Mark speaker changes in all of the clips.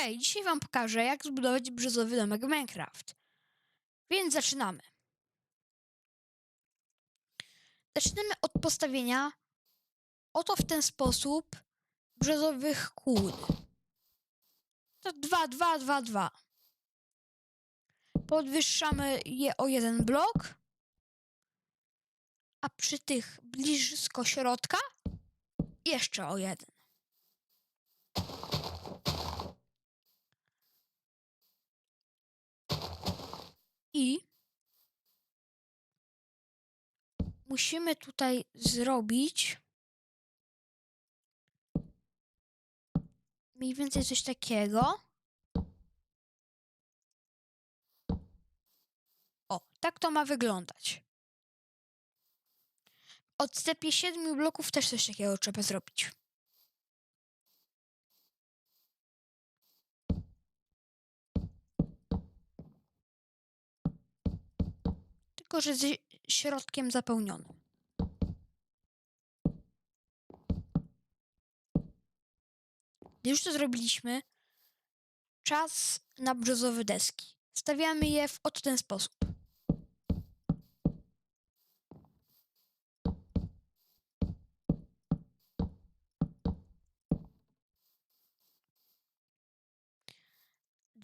Speaker 1: Hej, dzisiaj wam pokażę, jak zbudować brzozowy domek w Minecraft. Więc zaczynamy. Zaczynamy od postawienia oto w ten sposób brzozowych kłód. To 2, 2, 2, 2. Podwyższamy je o jeden blok, a przy tych blisko środka jeszcze o jeden. I musimy tutaj zrobić mniej więcej coś takiego. O, tak to ma wyglądać. Odstępie 7 bloków też coś takiego trzeba zrobić. Tylko że ze środkiem zapełnionym. Już to zrobiliśmy, czas na brzozowe deski. Stawiamy je w oto ten sposób.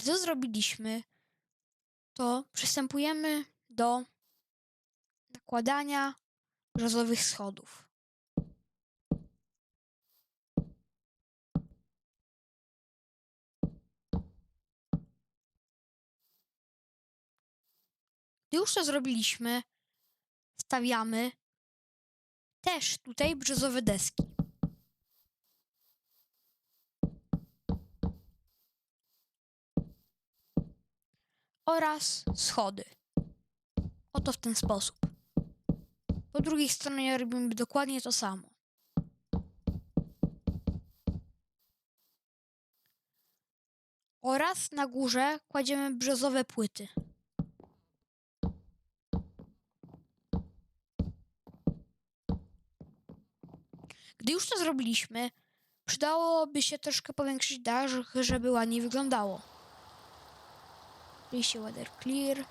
Speaker 1: To zrobiliśmy, to przystępujemy do nakładania brzozowych schodów. Gdy już to zrobiliśmy, stawiamy też tutaj brzozowe deski. Oraz schody. Oto w ten sposób. Po drugiej stronie robimy dokładnie to samo. Oraz na górze kładziemy brzozowe płyty. Gdy już to zrobiliśmy, przydałoby się troszkę powiększyć dach, żeby ładniej wyglądało. Oczywiście weather clear.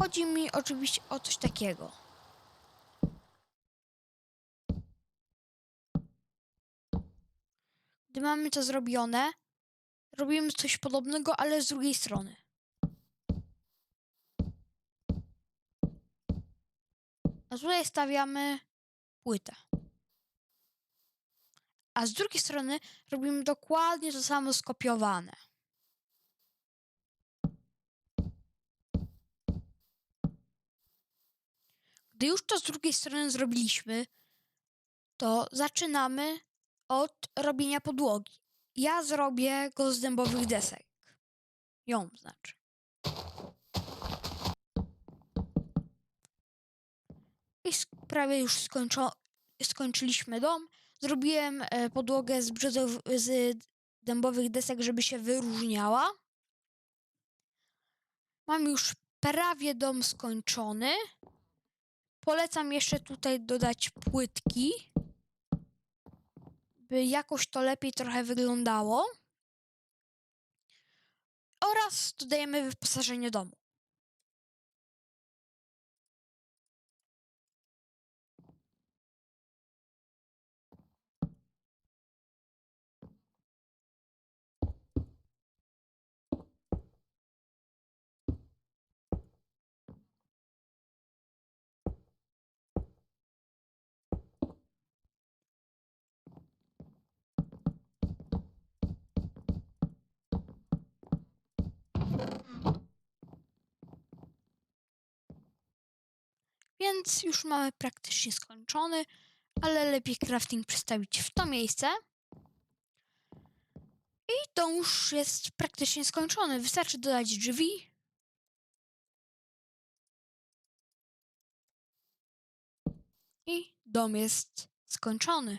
Speaker 1: Chodzi mi oczywiście o coś takiego. Gdy mamy to zrobione, robimy coś podobnego, ale z drugiej strony. A tutaj stawiamy płytę. A z drugiej strony robimy dokładnie to samo skopiowane. Gdy już to z drugiej strony zrobiliśmy, to zaczynamy od robienia podłogi. Ja zrobię go z dębowych desek. Ją znaczy. I prawie już skończo skończyliśmy dom. Zrobiłem e, podłogę z, brzozow z dębowych desek, żeby się wyróżniała. Mam już prawie dom skończony. Polecam jeszcze tutaj dodać płytki, by jakoś to lepiej trochę wyglądało. Oraz dodajemy wyposażenie domu. Więc już mamy praktycznie skończony, ale lepiej crafting przestawić w to miejsce. I to już jest praktycznie skończony. Wystarczy dodać drzwi. I dom jest skończony.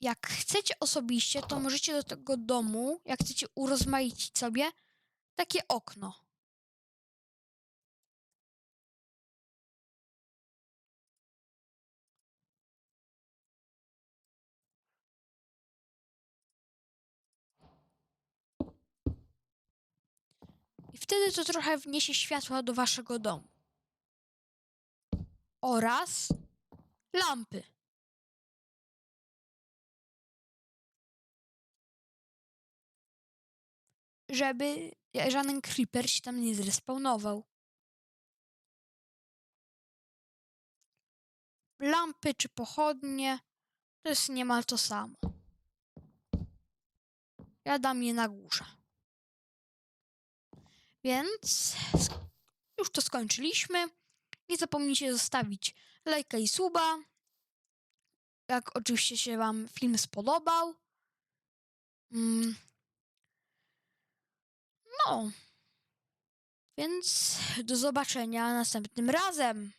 Speaker 1: Jak chcecie osobiście, to możecie do tego domu, jak chcecie urozmaicić sobie, takie okno. Wtedy to trochę wniesie światła do waszego domu. Oraz lampy. Żeby żaden creeper się tam nie zrespawnował. Lampy czy pochodnie to jest niemal to samo. Ja dam je na górze. Więc już to skończyliśmy. Nie zapomnijcie zostawić lajka i suba. Jak oczywiście się Wam film spodobał. Mm. No. Więc do zobaczenia następnym razem.